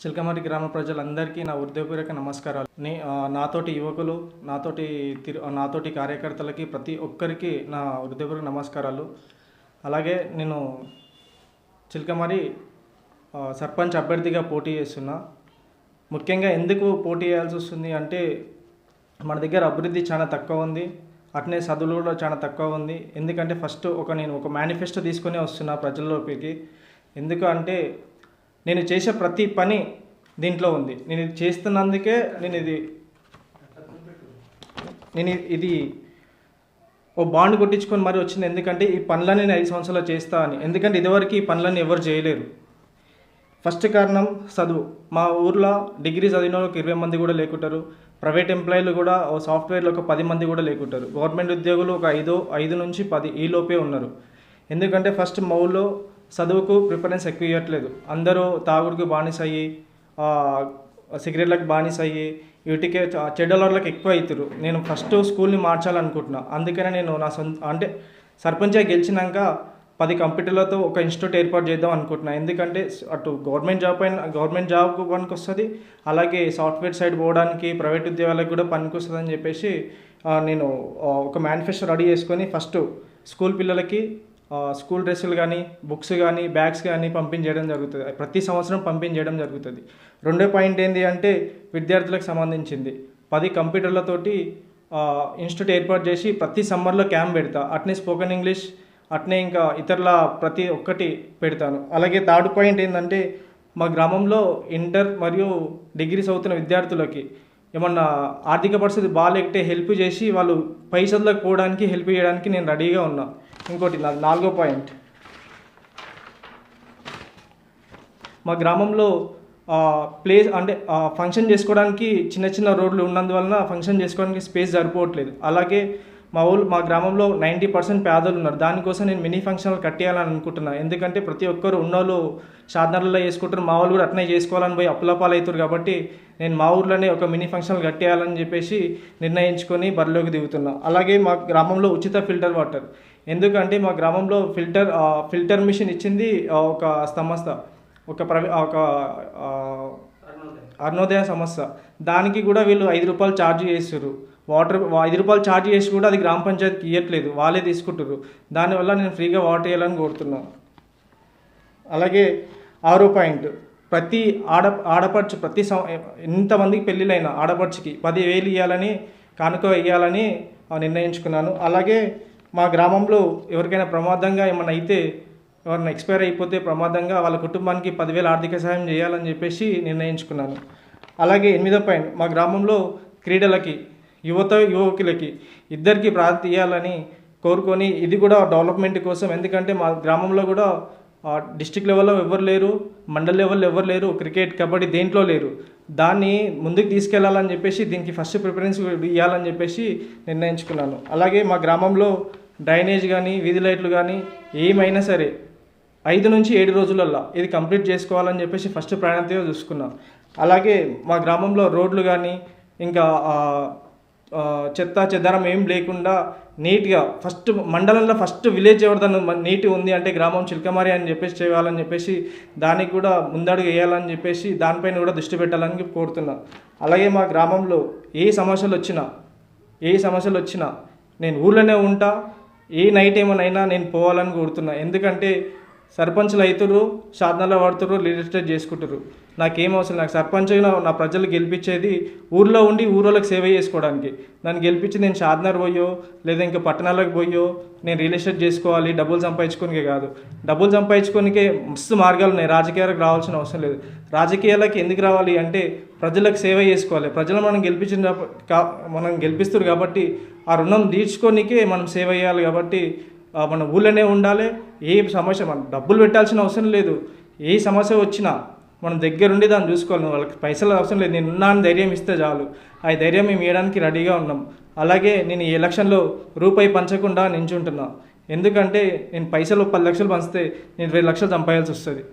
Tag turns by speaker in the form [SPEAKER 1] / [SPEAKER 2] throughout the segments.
[SPEAKER 1] చిలకమర్రి గ్రామ ప్రజలందరికీ నా హృదయపూర్వక నమస్కారాలు. నే నాతోటి యువకులు నాతోటి తిరు నాతోటి కార్యకర్తలకి ప్రతి ఒక్కరికి నా హృదయపూర్వక నమస్కారాలు. అలాగే నేను చిలకమర్రి సర్పంచ్ అభ్యర్థిగా పోటీ చేస్తున్నా. ముఖ్యంగా ఎందుకు పోటీ చేయాల్సి వస్తుంది అంటే మన దగ్గర అభివృద్ధి చాలా తక్కువ ఉంది. అట్నే చదువులు కూడా చాలా తక్కువ ఉంది. ఎందుకంటే ఫస్ట్ ఒక నేను ఒక మేనిఫెస్టో తీసుకొని వస్తున్నా ప్రజల్లోకి ఎందుకు అంటే నేను చేసే ప్రతి పని దీంట్లో ఉంది. నేను ఇది చేస్తున్నందుకే నేను ఇది నేను ఇది ఓ బాండ్ కొట్టించుకొని మరి వచ్చింది. ఎందుకంటే ఈ పనులన్నీ నేను ఐదు సంవత్సరాలు చేస్తా అని. ఎందుకంటే ఇదివరకు ఈ పనులన్నీ ఎవరు చేయలేరు. ఫస్ట్ కారణం చదువు. మా ఊర్లో డిగ్రీ చదివిన వాళ్ళకి ఇరవై మంది కూడా లేకుంటారు. ప్రైవేట్ ఎంప్లాయీలు కూడా ఓ సాఫ్ట్వేర్లో ఒక పది మంది కూడా లేకుంటారు. గవర్నమెంట్ ఉద్యోగులు ఒక ఐదు ఐదు నుంచి పది ఈ లోపే ఉన్నారు. ఎందుకంటే ఫస్ట్ మా ఊళ్ళో చదువుకు ప్రిఫరెన్స్ ఎక్కువ ఇవ్వట్లేదు. అందరూ తాగుడుకు బానిస అయ్యి సిగరెట్లకు బానిస అయ్యి వీటికే చ- చెడ్డలకి ఎక్కువ అవుతారు నేను ఫస్ట్ స్కూల్ని మార్చాలనుకుంటున్నా. అందుకనే నేను నా సొంత అంటే సర్పంచ్గా గెలిచినాక పది కంప్యూటర్లతో ఒక ఇన్స్టిట్యూట్ ఏర్పాటు చేద్దాం అనుకుంటున్నా. ఎందుకంటే అటు గవర్నమెంట్ జాబ్ పైన గవర్నమెంట్ జాబ్ పనికి వస్తుంది అలాగే సాఫ్ట్వేర్ సైడ్ పోవడానికి ప్రైవేట్ ఉద్యోగాలకు కూడా పనికి వస్తుంది అని చెప్పేసి నేను ఒక మేనిఫెస్టో రెడీ చేసుకొని ఫస్ట్ స్కూల్ పిల్లలకి స్కూల్ డ్రెస్సులు కానీ బుక్స్ కానీ బ్యాగ్స్ కానీ పంపించేయడం జరుగుతుంది. ప్రతి సంవత్సరం పంపించేయడం జరుగుతుంది. రెండో పాయింట్ ఏంటి అంటే విద్యార్థులకు సంబంధించింది. పది కంప్యూటర్లతోటి ఇన్స్టిట్యూట్ ఏర్పాటు చేసి ప్రతి సమ్మర్లో క్యాంప్ పెడతా. అట్నే స్పోకెన్ ఇంగ్లీష్ అట్నే ఇంకా ఇతరుల ప్రతి ఒక్కటి పెడతాను. అలాగే థర్డ్ పాయింట్ ఏంటంటే మా గ్రామంలో ఇంటర్ మరియు డిగ్రీ చదువుతున్న విద్యార్థులకి ఏమన్నా ఆర్థిక పరిస్థితి బాగాలేకపోతే హెల్ప్ చేసి వాళ్ళు పై చదువులకు పోవడానికి హెల్ప్ చేయడానికి నేను రెడీగా ఉన్నా. ఇంకోటి నాలుగో పాయింట్. మా గ్రామంలో ప్లేస్ అంటే ఫంక్షన్ చేసుకోవడానికి చిన్న చిన్న రోడ్లు ఉన్నందువలన ఫంక్షన్ చేసుకోవడానికి స్పేస్ సరిపోవట్లేదు. అలాగే మా ఊళ్ళు మా గ్రామంలో నైంటీ పర్సెంట్ పేదలు ఉన్నారు. దానికోసం నేను మినీ ఫంక్షన్ హాల్ కట్టేయాలని అనుకుంటున్నాను ఎందుకంటే ప్రతి ఒక్కరు ఉన్నోళ్ళు షాద్నర్లలో చేసుకుంటారు. మా వాళ్ళు కూడా అట్నే చేసుకోవాలని పోయి అప్పులపాలు అవుతారు కాబట్టి నేను మా ఊర్లోనే ఒక మినీ ఫంక్షన్ కట్టేయాలని చెప్పేసి నిర్ణయించుకొని బరిలోకి దిగుతున్నా. అలాగే మా గ్రామంలో ఉచిత ఫిల్టర్ వాటర్. ఎందుకంటే మా గ్రామంలో ఫిల్టర్ ఫిల్టర్ మిషన్ ఇచ్చింది ఒక సంస్థ. ఒక ప్రవే ఒక అరుణోదయ. సంస్థ. దానికి కూడా వీళ్ళు ఐదు రూపాయలు ఛార్జ్ చేస్తారు వాటర్ ఐదు రూపాయలు ఛార్జ్ చేసి కూడా అది గ్రామ పంచాయతీకి ఇవ్వట్లేదు వాళ్ళే తీసుకుంటారు దానివల్ల నేను ఫ్రీగా వాటర్ ఇవ్వాలని కోరుతున్నాను. అలాగే ఆరో పాయింట్ ప్రతి ఆడ ఆడపడుచు ప్రతి సం ఎంతమందికి పెళ్ళిళ్ళైనా ఆడపడుచుకి పదివేలు ఇవ్వాలని కానుక వేయాలని నిర్ణయించుకున్నాను. అలాగే మా గ్రామంలో ఎవరికైనా ప్రమాదంగా ఏమైనా అయితే ఎవరైనా ఎక్స్పైర్ అయిపోతే ప్రమాదంగా వాళ్ళ కుటుంబానికి పదివేల ఆర్థిక సహాయం చేయాలని చెప్పేసి నిర్ణయించుకున్నాను. అలాగే ఎనిమిదో పాయింట్ మా గ్రామంలో క్రీడలకి యువత యువకులకి ఇద్దరికి ప్రాధాన్యత ఇవ్వాలని కోరుకొని ఇది కూడా డెవలప్మెంట్ కోసం. ఎందుకంటే మా గ్రామంలో కూడా డిస్టిక్ లెవెల్లో ఎవరు లేరు మండల్ లెవెల్లో ఎవరు లేరు క్రికెట్ కబడ్డీ దేంట్లో లేరు. దాన్ని ముందుకు తీసుకెళ్ళాలని చెప్పేసి దీనికి ఫస్ట్ ప్రిఫరెన్స్ ఇవ్వాలని చెప్పేసి నిర్ణయించుకున్నాను. అలాగే మా గ్రామంలో డ్రైనేజ్ కానీ వీధి లైట్లు కానీ ఏమైనా సరే ఐదు నుంచి ఏడు రోజులల్లో ఇది కంప్లీట్ చేసుకోవాలని చెప్పేసి ఫస్ట్ ప్రాధాన్యతగా చూసుకున్నాను. అలాగే మా గ్రామంలో రోడ్లు కానీ ఇంకా చెత్త చెదారం ఏం లేకుండా నీట్గా ఫస్ట్ మండలంలో ఫస్ట్ విలేజ్ ఎవరిదన్నా నీట్ ఉంది అంటే గ్రామం చిలకమారి అని చెప్పేసి చేయాలని చెప్పేసి దానికి కూడా ముందడుగు వేయాలని చెప్పేసి దానిపైన కూడా దృష్టి పెట్టాలని కోరుతున్నా. అలాగే మా గ్రామంలో ఏ సమస్యలు వచ్చినా ఏ సమస్యలు వచ్చినా నేను ఊళ్ళోనే ఉంటా ఏ నైట్ ఏమైనా నేను పోవాలని కోరుతున్నా. ఎందుకంటే సర్పంచ్లు అవుతుర్రు సాధనలో పడుతారు రియల్ చేసుకుంటారు నాకేం అవసరం నాకు సర్పంచ్ నా ప్రజలు గెలిపించేది ఊర్లో ఉండి ఊరోళ్ళకి సేవ చేసుకోవడానికి. నన్ను గెలిపించి నేను షాద్నర్ పోయో లేదా ఇంకా పట్టణాలకు పోయో నేను రియల్ ఎస్టేట్ చేసుకోవాలి డబ్బులు సంపాదించుకోనికే కాదు. డబ్బులు సంపాదించుకోనికే మస్తు మార్గాలు ఉన్నాయి. రాజకీయాలకు రావాల్సిన అవసరం లేదు. రాజకీయాలకు ఎందుకు రావాలి అంటే ప్రజలకు సేవ చేసుకోవాలి. ప్రజలు మనం గెలిపించిన మనం గెలిపిస్తారు కాబట్టి ఆ రుణం తీర్చుకోనికే మనం సేవ చేయాలి కాబట్టి మన ఊళ్ళోనే ఉండాలి. ఏ సమస్య మనం డబ్బులు పెట్టాల్సిన అవసరం లేదు. ఏ సమస్య వచ్చినా మనం దగ్గరుండి దాన్ని చూసుకోవాలి. వాళ్ళకి పైసలు అవసరం లేదు. నేను ఉన్నాను ధైర్యం ఇస్తే చాలు. ఆ ధైర్యం మేము ఇవ్వడానికి రెడీగా ఉన్నాం. అలాగే నేను ఈ ఎలక్షన్లో రూపాయి పంచకుండా నించుంటున్నా. ఎందుకంటే నేను పైసలు పది లక్షలు పంచితే నేను ఇరవై లక్షలు చంపాయాల్సి వస్తుంది.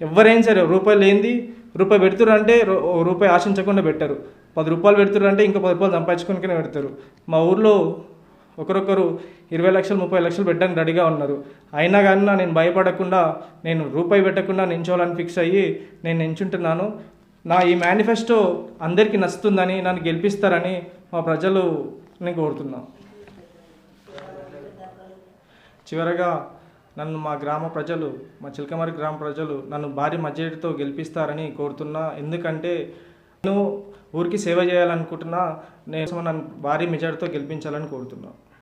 [SPEAKER 1] ఎవరైనా సరే రూపాయలు లేనిది రూపాయి పెడుతురంటే రూపాయి ఆశించకుండా పెట్టరు. పది రూపాయలు పెడుతురంటే ఇంకా పది రూపాయలు సంపాదించుకొని పెడతారు. మా ఊర్లో ఒకరొకరు ఇరవై లక్షలు ముప్పై లక్షలు పెట్టడానికి రెడీగా ఉన్నారు. అయినా కానీ నేను భయపడకుండా నేను రూపాయి పెట్టకుండా నించోవాలని ఫిక్స్ అయ్యి నేను నించుంటున్నాను. నా ఈ మేనిఫెస్టో అందరికీ నచ్చుతుందని నన్ను గెలిపిస్తారని మా ప్రజలు నేను కోరుతున్నాను చివరగా నన్ను మా గ్రామ ప్రజలు మా చిలకమరి గ్రామ ప్రజలు నన్ను భారీ మెజారిటీతో గెలిపిస్తారని కోరుతున్నా. ఎందుకంటే నేను ఊరికి సేవ చేయాలనుకుంటున్నా నేను నన్ను భారీ మెజార్టీతో గెలిపించాలని కోరుతున్నాను